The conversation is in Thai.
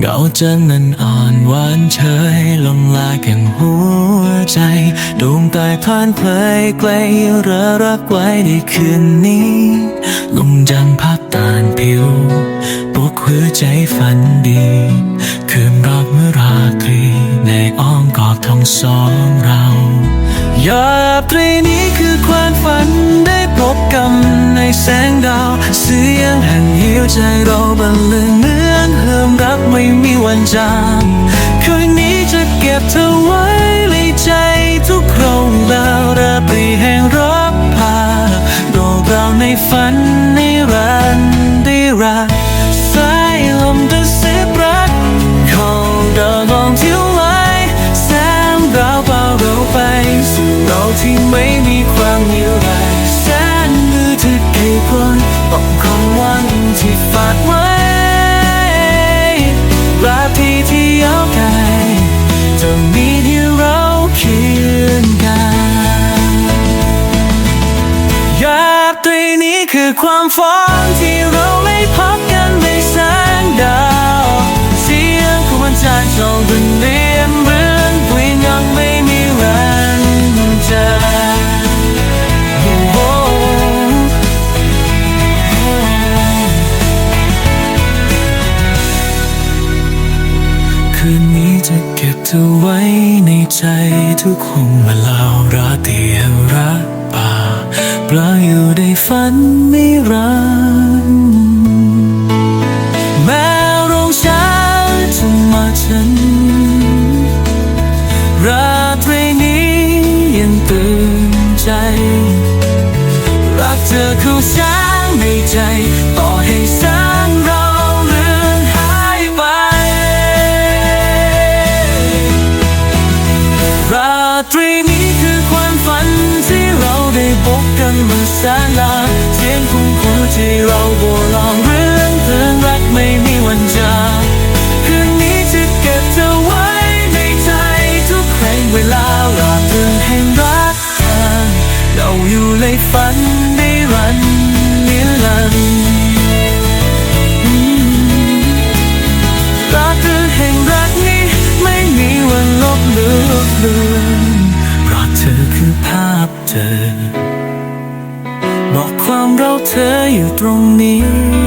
เงาจอนั้นอ่อนหวานเฉยลงลาแก่งหัวใจดวงตายพลานเพลยไกลเรือรักไว้ในคืนนี้ลมจันทร์พัดตานผิวปลุกหัวใจฝันดี คืนรักเมื่อราตรีในอ้อมกอดทั้งสองเรายาตรีนี้คือความฝันได้พบกันในแสงดาว เสียงแห่งหิวใจเราบรรลือ มี ตรีนี้คือความฝันที่เราไม่พักกันในแสงดาว เสียงของวันจันทร์ส่องเป็นเรียนเรื่องกลิ่นยังไม่มีแรงใจคืนนี้จะเก็บเธอไว้ในใจทุกห้งเวลาราตรีแห่งรักป่าปลาอยู่ ฝันไม่รันแม้โรงช้าจะมาฉัน ราตรีนี้ยังตื่นใจ รักเธอคือช้างในใจต่อให้แสงเราเลือนหายไป ราตรีนี้ พบกันมื่อแสนนานเสียงของหัวใจเราโบราณเรื่องเพลงรักไม่มีวันจางคืนนี้จะเก็บเธอไว้ในใจทุกแห่งเวลาลาเรื่อแห่งรักกันเราอยู่ในฝันนิรันนิรันดร์อืมรักคือแห่งรักนี้ไม่มีวันลบเลือนเลือนเพราะเธอคือภาพเธอ บอกความเราเธออยู่ตรงนี้